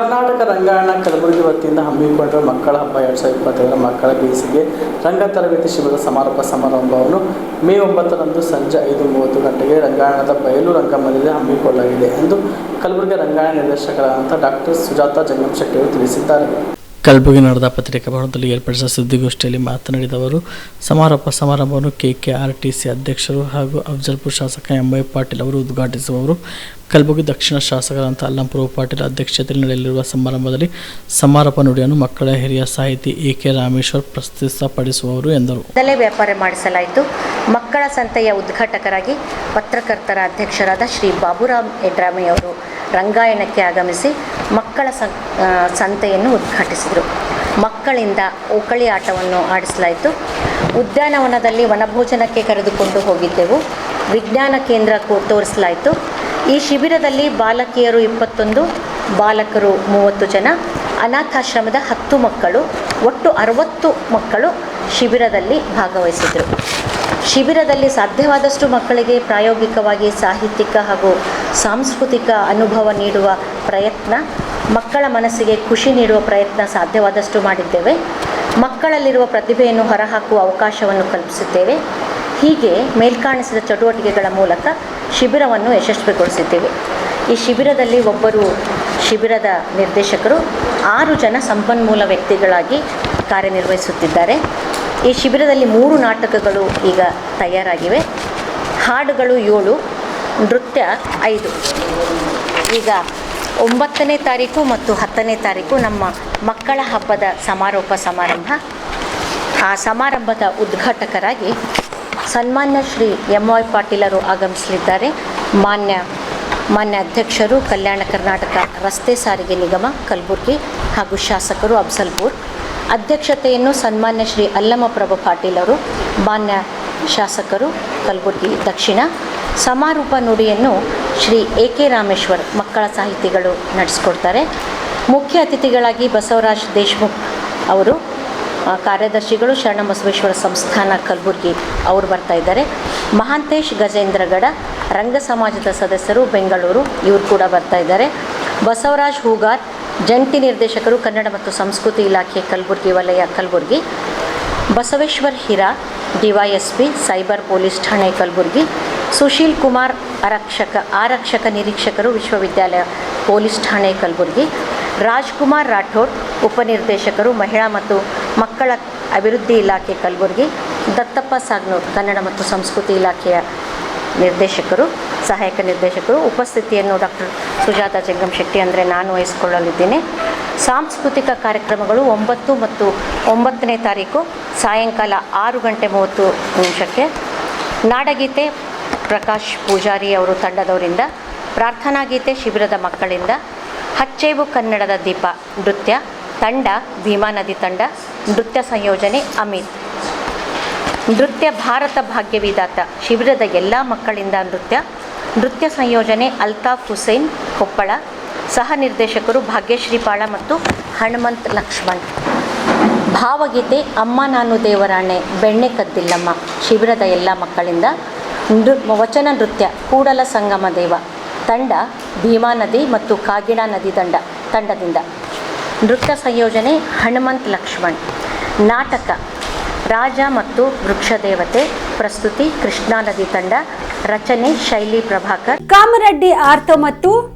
ಕರ್ನಾಟಕ ರಂಗಾಯಣ ಕಲಬುರಗಿ ವತಿಯಿಂದ ಹಮ್ಮಿಕೊಂಡಿರುವ ಮಕ್ಕಳ ಹಬ್ಬ, ಎರಡ್ ಸಾವಿರದ ಇಪ್ಪತ್ತೈದರ ಮಕ್ಕಳ ಬೇಸಿಗೆ ರಂಗ ತರಬೇತಿ ಶಿಬಿರದ ಸಮಾರೋಪ ಸಮಾರಂಭವನ್ನು ಮೇ ಒಂಬತ್ತರಂದು ಸಂಜೆ ಐದು ಮೂವತ್ತು ಗಂಟೆಗೆ ರಂಗಾಯಣದ ಬಯಲು ರಂಗಮಂದಿರ ಹಮ್ಮಿಕೊಳ್ಳಲಾಗಿದೆ ಎಂದು ಕಲಬುರಗಿ ರಂಗಾಯಣ ನಿರ್ದೇಶಕರಾದಂಥ ಡಾಕ್ಟರ್ ಸುಜಾತಾ ಜಂಗಮ್ ಶೆಟ್ಟಿಯವರು ತಿಳಿಸಿದ್ದಾರೆ. ಕಲಬುರಗಿ ನಡೆದ ಪತ್ರಿಕಾ ಭವನದಲ್ಲಿ ಏರ್ಪಡಿಸಿದ ಸುದ್ದಿಗೋಷ್ಠಿಯಲ್ಲಿ ಮಾತನಾಡಿದ ಅವರು, ಸಮಾರೋಪ ಸಮಾರಂಭವನ್ನು ಕೆಕೆಆರ್ಟಿಸಿ ಅಧ್ಯಕ್ಷರು ಹಾಗೂ ಅಫ್ಜಲ್ಪುರ್ ಶಾಸಕ ಎಂ ವೈ ಪಾಟೀಲ್ ಅವರು ಉದ್ಘಾಟಿಸುವವರು. ಕಲಬುರಗಿ ದಕ್ಷಿಣ ಶಾಸಕರಂತ ಅಲ್ಲಂಪುರ ಪಾಟೀಲ್ ಅಧ್ಯಕ್ಷತೆಯಲ್ಲಿ ನಡೆಯಲಿರುವ ಸಮಾರಂಭದಲ್ಲಿ ಸಮಾರೋಪ ನುಡಿಯನ್ನು ಮಕ್ಕಳ ಹಿರಿಯ ಸಾಹಿತಿ ಎ ಕೆ ರಾಮೇಶ್ವರ್ ಪ್ರಸ್ತುತಪಡಿಸುವವರು ಎಂದರು. ವ್ಯಾಪಾರ ಮಾಡಿಸಲಾಯಿತು. ಮಕ್ಕಳ ಸಂತೆಯ ಉದ್ಘಾಟಕರಾಗಿ ಪತ್ರಕರ್ತರ ಅಧ್ಯಕ್ಷರಾದ ಶ್ರೀ ಬಾಬುರಾಮ್ ಯಡ್ರಾಮಿ ಅವರು ರಂಗಾಯಣಕ್ಕೆ ಆಗಮಿಸಿ ಮಕ್ಕಳ ಸಂತೆಯನ್ನು ಉದ್ಘಾಟಿಸಿದರು. ಮಕ್ಕಳಿಂದ ಓಕಳಿ ಆಟವನ್ನು ಆಡಿಸಲಾಯಿತು. ಉದ್ಯಾನವನದಲ್ಲಿ ವನಭೋಜನಕ್ಕೆ ಕರೆದುಕೊಂಡು ಹೋಗಿದ್ದೆವು. ವಿಜ್ಞಾನ ಕೇಂದ್ರ ತೋರಿಸಲಾಯಿತು. ಈ ಶಿಬಿರದಲ್ಲಿ ಬಾಲಕಿಯರು ಇಪ್ಪತ್ತೊಂದು, ಬಾಲಕರು ಮೂವತ್ತು ಜನ, ಅನಾಥಾಶ್ರಮದ ಹತ್ತು ಮಕ್ಕಳು, ಒಟ್ಟು ಅರವತ್ತು ಮಕ್ಕಳು ಶಿಬಿರದಲ್ಲಿ ಭಾಗವಹಿಸಿದರು. ಶಿಬಿರದಲ್ಲಿ ಸಾಧ್ಯವಾದಷ್ಟು ಮಕ್ಕಳಿಗೆ ಪ್ರಾಯೋಗಿಕವಾಗಿ ಸಾಹಿತ್ಯಿಕ ಹಾಗೂ ಸಾಂಸ್ಕೃತಿಕ ಅನುಭವ ನೀಡುವ ಪ್ರಯತ್ನ, ಮಕ್ಕಳ ಮನಸ್ಸಿಗೆ ಖುಷಿ ನೀಡುವ ಪ್ರಯತ್ನ ಸಾಧ್ಯವಾದಷ್ಟು ಮಾಡಿದ್ದೇವೆ. ಮಕ್ಕಳಲ್ಲಿರುವ ಪ್ರತಿಭೆಯನ್ನು ಹೊರಹಾಕುವ ಅವಕಾಶವನ್ನು ಕಲ್ಪಿಸಿದ್ದೇವೆ. ಹೀಗೆ ಮೇಲ್ಕಾಣಿಸಿದ ಚಟುವಟಿಕೆಗಳ ಮೂಲಕ ಶಿಬಿರವನ್ನು ಯಶಸ್ವಿಗೊಳಿಸಿದ್ದೇವೆ. ಈ ಶಿಬಿರದಲ್ಲಿ ಒಬ್ಬರು ಶಿಬಿರದ ನಿರ್ದೇಶಕರು, ಆರು ಜನ ಸಂಪನ್ಮೂಲ ವ್ಯಕ್ತಿಗಳಾಗಿ ಕಾರ್ಯನಿರ್ವಹಿಸುತ್ತಿದ್ದಾರೆ. ಈ ಶಿಬಿರದಲ್ಲಿ ಮೂರು ನಾಟಕಗಳು ಈಗ ತಯಾರಾಗಿವೆ. ಹಾಡುಗಳು ಏಳು ನೃತ್ಯ ಐದು. ಈಗ ಒಂಬತ್ತನೇ ತಾರೀಕು ಮತ್ತು ಹತ್ತನೇ ತಾರೀಕು ನಮ್ಮ ಮಕ್ಕಳ ಹಬ್ಬದ ಸಮಾರೋಪ ಸಮಾರಂಭ. ಆ ಸಮಾರಂಭದ ಉದ್ಘಾಟಕರಾಗಿ ಸನ್ಮಾನ್ಯ ಶ್ರೀ ಎಂ ವೈ ಪಾಟೀಲರು ಆಗಮಿಸಲಿದ್ದಾರೆ. ಮಾನ್ಯ ಮಾನ್ಯ ಅಧ್ಯಕ್ಷರು ಕಲ್ಯಾಣ ಕರ್ನಾಟಕ ರಸ್ತೆ ಸಾರಿಗೆ ನಿಗಮ, ಕಲಬುರಗಿ ಹಾಗೂ ಶಾಸಕರು ಅಬ್ಸಲ್ಪುರ್ ಅಧ್ಯಕ್ಷತೆಯನ್ನು ಸನ್ಮಾನ್ಯ ಶ್ರೀ ಅಲ್ಲಮಪ್ರಭು ಪ್ರಭು ಪಾಟೀಲರು ಮಾನ್ಯ ಶಾಸಕರು ಕಲಬುರಗಿ ದಕ್ಷಿಣ ಸಮಾರೋಪ ನುಡಿಯನ್ನು ಶ್ರೀ ಎ ಕೆ ರಾಮೇಶ್ವರ್ ಮಕ್ಕಳ ಸಾಹಿತಿಗಳು ನಡೆಸ್ಕೊಡ್ತಾರೆ. ಮುಖ್ಯ ಅತಿಥಿಗಳಾಗಿ ಬಸವರಾಜ್ ದೇಶ್ಮುಖ್ ಅವರು ಕಾರ್ಯದರ್ಶಿಗಳು ಶರಣ ಬಸವೇಶ್ವರ ಸಂಸ್ಥಾನ ಕಲಬುರಗಿ ಅವರು ಬರ್ತಾ ಇದ್ದಾರೆ. ಮಹಾಂತೇಶ್ ಗಜೇಂದ್ರಗಡ, ರಂಗ ಸಮಾಜದ ಸದಸ್ಯರು ಬೆಂಗಳೂರು, ಇವರು ಕೂಡ ಬರ್ತಾ ಇದ್ದಾರೆ. ಬಸವರಾಜ್ ಹೂಗಾರ್, ಜಂಟಿ ನಿರ್ದೇಶಕರು ಕನ್ನಡ ಮತ್ತು ಸಂಸ್ಕೃತಿ ಇಲಾಖೆ ಕಲಬುರಗಿ ವಲಯ ಕಲಬುರಗಿ. ಬಸವೇಶ್ವರ್ ಹಿರಾ ಡಿವೈಎಸ್ಪಿ, ಸೈಬರ್ ಪೊಲೀಸ್ ಠಾಣೆ ಕಲಬುರಗಿ. ಸುಶೀಲ್ ಕುಮಾರ್ ಆರಕ್ಷಕ ಆರಕ್ಷಕ ನಿರೀಕ್ಷಕರು ವಿಶ್ವವಿದ್ಯಾಲಯ ಪೊಲೀಸ್ ಠಾಣೆ ಕಲಬುರಗಿ. ರಾಜ್ಕುಮಾರ್ ರಾಠೋಡ್ ಉಪನಿರ್ದೇಶಕರು, ಮಹಿಳಾ ಮತ್ತು ಮಕ್ಕಳ ಅಭಿವೃದ್ಧಿ ಇಲಾಖೆ ಕಲಬುರಗಿ. ದತ್ತಪ್ಪ ಸಾಗ್ನೂರ್, ಕನ್ನಡ ಮತ್ತು ಸಂಸ್ಕೃತಿ ಇಲಾಖೆಯ ನಿರ್ದೇಶಕರು, ಸಹಾಯಕ ನಿರ್ದೇಶಕರು. ಉಪಸ್ಥಿತಿಯನ್ನು ಡಾಕ್ಟರ್ ಸುಜಾತ ಜಂಗಮ್ ಶೆಟ್ಟಿ ಅಂದರೆ ನಾನು ವಹಿಸಿಕೊಳ್ಳಲಿದ್ದೇನೆ. ಸಾಂಸ್ಕೃತಿಕ ಕಾರ್ಯಕ್ರಮಗಳು ಒಂಬತ್ತು ಮತ್ತು ಒಂಬತ್ತನೇ ತಾರೀಕು ಸಾಯಂಕಾಲ ಆರು ಗಂಟೆ ಮೂವತ್ತು ನಿಮಿಷಕ್ಕೆ ನಾಡಗೀತೆ ಪ್ರಕಾಶ್ ಪೂಜಾರಿ ಅವರು ತಂಡದವರಿಂದ, ಪ್ರಾರ್ಥನಾ ಗೀತೆ ಶಿಬಿರದ ಮಕ್ಕಳಿಂದ, ಹಚ್ಚೇವು ಕನ್ನಡದ ದೀಪ ನೃತ್ಯ, ತಂಡ, ಭೀಮಾ ನದಿ ತಂಡ, ನೃತ್ಯ ಸಂಯೋಜನೆ ಅಮಿತ್ ನೃತ್ಯ ಭಾರತ ಭಾಗ್ಯವಿದಾತ ಶಿಬಿರದ ಎಲ್ಲ ಮಕ್ಕಳಿಂದ ನೃತ್ಯ ನೃತ್ಯ ಸಂಯೋಜನೆ ಅಲ್ತಾಫ್ ಹುಸೇನ್ ಕೊಪ್ಪಳ, ಸಹ ನಿರ್ದೇಶಕರು ಭಾಗ್ಯಶ್ರೀ ಪಾಳ ಮತ್ತು ಹನುಮಂತ್ ಲಕ್ಷ್ಮಣ್. ಭಾವಗೀತೆ ಅಮ್ಮ ನಾನು ದೇವರಾಣೆ, ಬೆಣ್ಣೆ ಕದ್ದಿಲ್ಲಮ್ಮ, ಶಿಬಿರದ ಎಲ್ಲ ಮಕ್ಕಳಿಂದ ನೃ, ವಚನ ನೃತ್ಯ, ಕೂಡಲ ಸಂಗಮ ದೇವ, ತಂಡ, ಭೀಮಾ ನದಿ ಮತ್ತು ಕಾಗಿಣಾ ನದಿ ತಂಡ, ತಂಡದಿಂದ. ನೃತ್ಯ ಸಂಯೋಜನೆ ಹನುಮಂತ್ ಲಕ್ಷ್ಮಣ್. ನಾಟಕ, ರಾಜ ಮತ್ತು ವೃಕ್ಷದೇವತೆ ಪ್ರಸ್ತುತಿ ಕೃಷ್ಣಾ ನದಿ ತಂಡ, ರಚನೆ ಶೈಲಿ ಪ್ರಭಾಕರ್. ಕಾಮರೆಡ್ಡಿ ಆರ್ಥೋ ಮತ್ತು